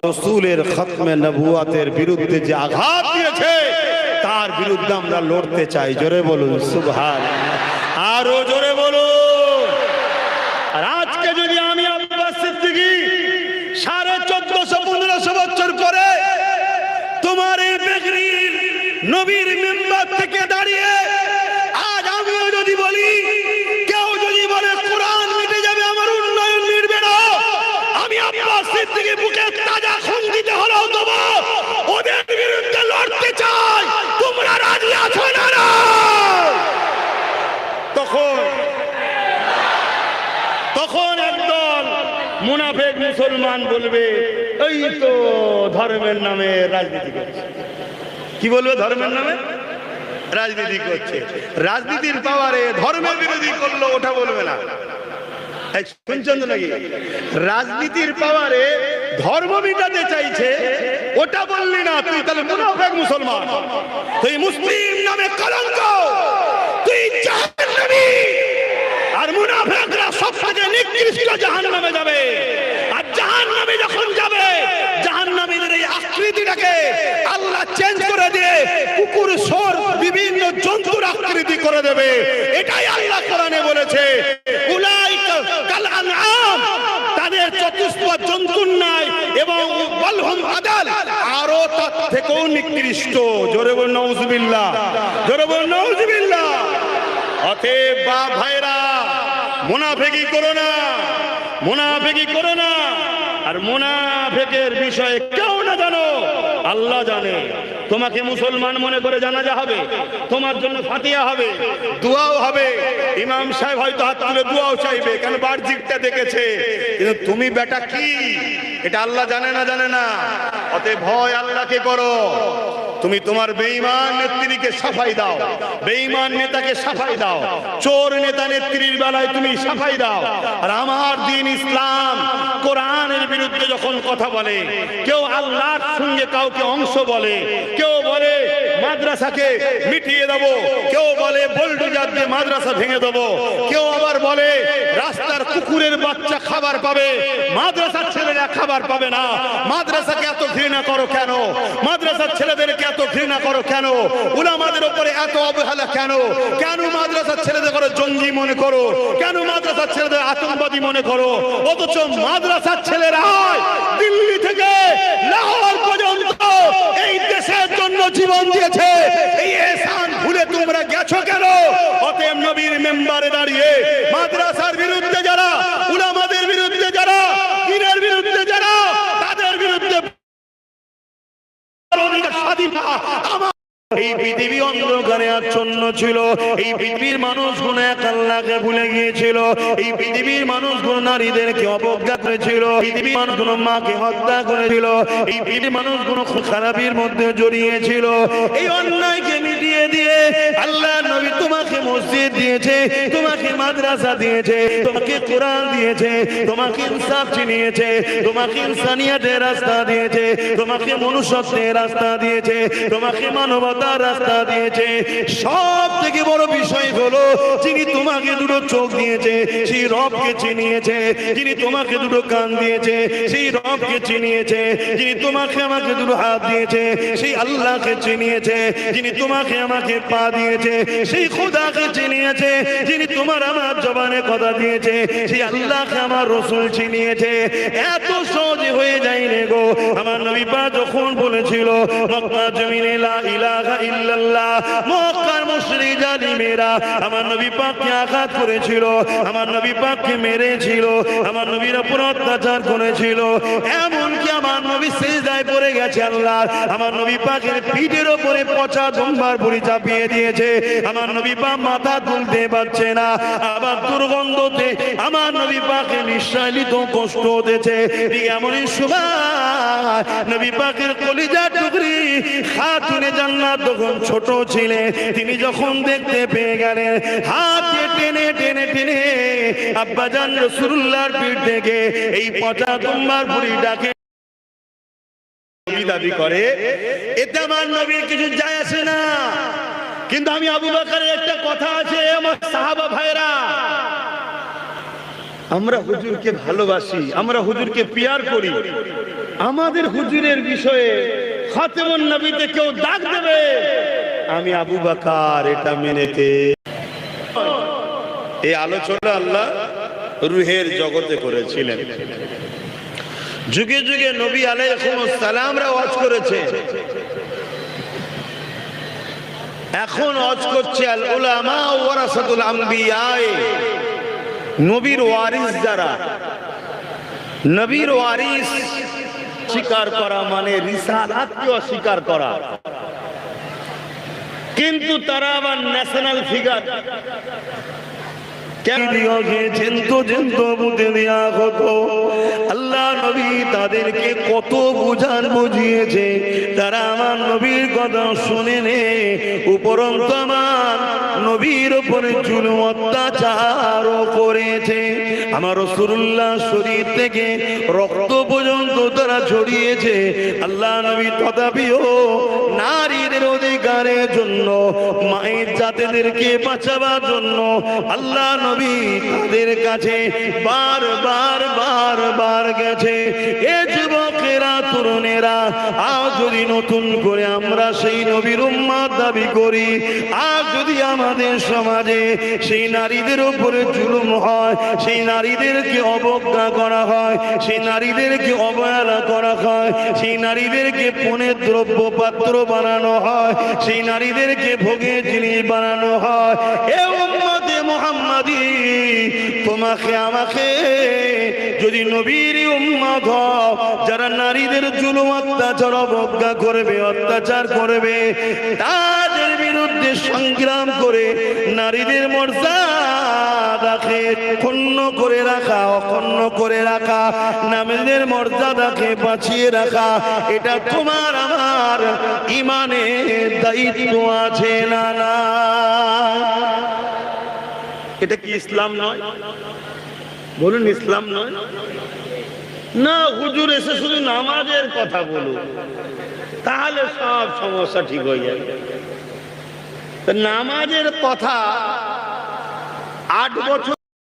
রসুলের খতমে নবুয়াতের বিরুদ্ধে যে আঘাত দিয়েছে, তার বিরুদ্ধে আমরা লড়তে চাই। জোরে বলুন সুবহান আরও জোরে বলুন। থেকে মুনাফেক মুসলমান বলবে, এই তো ধর্মের নামে রাজনীতি করছে। কি বলবে ধর্মের নামে? রাজনীতি করছে। রাজনীতির পাওয়ারে ধর্মের বিরোধী করল, ওটা বলবে না। রাজনীতির পাওয়ারে ধর্ম মিটাতে চাইছে, ওটা বললি না, তুই তাহলে মুনাফেক মুসলমান। তুই মুসলিম নামে কলঙ্ক! তুই জাহান্নামী! থেকে নিকৃষ্ট জাহান্নামে যাবে। আর জাহান্নামে যখন যাবে, জাহান্নামীদের এই আকৃতিটাকে আল্লাহ চেঞ্জ করে দিয়ে কুকুর সর বিভিন্ন জন্তুর আকৃতি করে দেবে। এটাই আল্লাহ কোরআনে বলেছে। উলাইকা কাল আনআম। তাদের চতুষ্প জন্তুর নাই এবং বলহুম আদাল। আরও তার থেকেও নিকৃষ্ট। জোরে বল নাউজুবিল্লাহ জোরে বল নাউজুবিল্লাহ অতএব বা ভাইরা মুনাফেকি করো না। মোনাফেকি করো না। আর মোনাফেকের বিষয়ে কেউ না জানো। আল্লাহ জানে। তোমাকে মুসলমান মনে করে জানাজা হবে। তোমার জন্য ফাতিয়া হবে। দোয়াও হবে। ইমাম সাহেব হয়তো হাত তুলে দোয়াও চাইবে। কেন বাহ্যিকটা দেখেছে? কিন্তু তুমি বেটা কি? এটা আল্লাহ জানে না জানে না। অতএব ভয় আল্লাহকে করো। তুমি তোমার বেঈমান নেত্রীকে সাফাই দাও। বেঈমান নেতাকে সাফাই দাও। চোর নেতা নেত্রীর বেলায় তুমি সাফাই দাও। আর আমার দিন ইসলাম কোরআনের বিরুদ্ধে যখন কথা বলে, কেউ আল্লাহর সঙ্গে কাউকে অংশ বলে, কেউ বলে মাদ্রাসাকে মিটিয়ে দেবো। কেউ বলে, বোল্ডোজার দিয়ে মাদ্রাসা ভেঙে দেবো। কেউ আবার বলে, রাস্তার কুকুরের বাচ্চা খাবার পাবে, মাদ্রাসার ছেলেরা খাবার পাবে না। মাদ্রাসাকে এত ঘৃণা করো কেন? মাদ্রাসার ছেলেদেরকে এত ঘৃণা করো কেন? উলামাদের উপরে এত অবহেলা কেন? কেন মাদ্রাসার ছেলেদের করে জঙ্গি মনে করো? কেন মাদ্রাসার ছেলেদের আতঙ্কবাদী মনে করো? অথচ মাদ্রাসার ছেলেরা দিল্লি থেকে লাহোর পর্যন্ত এই দেশের জন্য জীবন দিয়েছে। এই এহসান ভুলে তোমরা গেছো কেন? অতএব নবীর মেম্বারে দাঁড়িয়ে মাদ্রাসার বিরুদ্ধে যারা, উলামাদের বিরুদ্ধে যারা, পীরের বিরুদ্ধে যারা, তাদের বিরুদ্ধে স্বাধীনতা এই পৃথিবী অন্ধকারে আচ্ছন্ন ছিল। এই পৃথিবীর মানুষগুলো এক আল্লাহকে ভুলে গিয়েছিল। এই পৃথিবীর মানুষগুলো নারীদেরকে অবজ্ঞা করেছিল। পৃথিবীর মানুষগুলো মাকে হত্যা করেছিল। এই পৃথিবীর মানুষগুলো খারাপের মধ্যে জড়িয়েছিল। এই অন্যায়কে মিটিয়ে দিয়ে আল্লাহ নবী তোমাকে মসজিদ দিয়েছে, তোমাকে মাদ্রাসা দিয়েছে, তোমাকে কোরআন দিয়েছে, তোমাকে ইনসাফ চিনিয়েছে তোমাকে ইনসানিয়াতের রাস্তা দিয়েছে, তোমাকে মনুষ্যত্বের রাস্তা দিয়েছে, তোমাকে মানবতার রাস্তা দিয়েছে। সব থেকে বড় বিষয় হলো, যিনি তোমাকে দুটো চোখ দিয়েছে, সেই রবকে চিনিয়েছে। যিনি তোমাকে দুটো কান দিয়েছে, সেই রবকে চিনিয়েছে। যিনি তোমাকে আমাকে দুটো হাত দিয়েছে, সেই আল্লাহকে চিনিয়েছে। যিনি তোমাকে আমাকে পা দিয়েছে, সেই খোদাকে চিনিয়েছে। যিনি তোমার আমার জবানে কথা দিয়েছে, সেই আল্লাহকে আমার রসুল চিনিয়েছে। এত সহজে হয়ে যায় রে গো। আমার নবী পা যখন বলেছিল মক্কা জমিনে লা ইলাহা ইল্লাল্লাহ, মক্কার মুশরিক জালিমেরা, আমার নবী পাককে আঘাত করেছিল, আমার নবী পাককে মেরেছিল, আমার নবীর উপর অত্যাচার করেছিল। এমনকি আমার নবী সেজদায় পড়ে গেছে আল্লাহ। আমার নবী পাকের পিঠের পচা চাপিয়ে দিয়েছে। আমার নবী পাক মাথা তুলতে পারছে না। আবার দুর্গন্ধতে আমার নবী পাকে কষ্ট এমনই নবী পাকের কলিজা টুকরি খাতুনে জান্নাত তখন ছোট ছিলেন তিনি যখন দেখতে পেয়ে গেলেন, হাত টেনে টেনে টেনে আব্বাজান রসুল্লাহর পিঠ থেকে এই পচা তোমার বুড়িটাকে দাবি করে, এতে আমার নবীর কিছু যায় আসে না। কিন্তু আমি আবু বাকারের একটা কথা আছে আমার সাহাবা ভাইরা। আমরা হুজুরকে ভালোবাসি, আমরা হুজুরকে পিয়ার করি। আমাদের হুজুরের বিষয়ে খাতেমুন নবীতে কেউ দাগ দেবে। আমি আবু বাকার এটা মেনেতে এই আলোচনা আল্লাহ রুহের জগতে করেছিলেন। যুগে যুগে নবী আলাইহিসসালামরা ওয়াজ করেছে। এখন ওয়াজ করছে নবীর নবীর স্বীকার করা মানে অস্বীকার করা। কিন্তু তারা আবার ন্যাশনাল ফিগার নবী বুঝান বুঝিয়েছে। তারা আমার নবীর কথা শুনে নে। উপরন্ত আমার নবীর উপরে চুল অত্যাচার করেছে। আমার রসুল্লাহ শরীর থেকে রক্ত পর্যন্ত তারা ছড়িয়েছে। আল্লাহ নবী তথাপিও নারীদের অধিকারের জন্য, মায়ের জাতিদেরকে বাঁচাবার জন্য আল্লাহ নবী তাদের কাছে বার বার বার বার গেছে। এ যুবকেরা, তরুণেরা, আজ যদি নতুন করে আমরা সেই নবীর উম্মাদ দাবি করি, আজ যদি আমাদের সমাজে সেই নারীদের উপরে জুলুম হয়, সেই নারীদেরকে অবজ্ঞা করা হয়, সেই নারীদেরকে অবহেলা করা হয়, সেই নারীদেরকে পণের দ্রব্য পাত্র বানানো হয়, সেই নারীদেরকে ভোগের জিনিস বানানো হয়, এ উম্মতে মোহাম্মদী, তোমাকে, আমাকে যদি নবীর উম্মত যারা নারীদের জুলুম, অত্যাচার, অবজ্ঞা করবে, অত্যাচার করবে, তাদের বিরুদ্ধে সংগ্রাম করে নারীদের মর্যাদাকে ক্ষুণ্ণ করে রাখা, অক্ষুণ্ণ করে রাখা, নারীদের মর্যাদাকে বাঁচিয়ে রাখা, এটা তোমার, আমার ইমানের দায়িত্ব আছে না না? এটা কি ইসলাম নয়? বলুন, ইসলাম নয়? না, হুজুর এসে শুধু নামাজের কথা বলুন তাহলে সব সমস্যা ঠিক হয়ে যাবে। নামাজের কথা আট বছর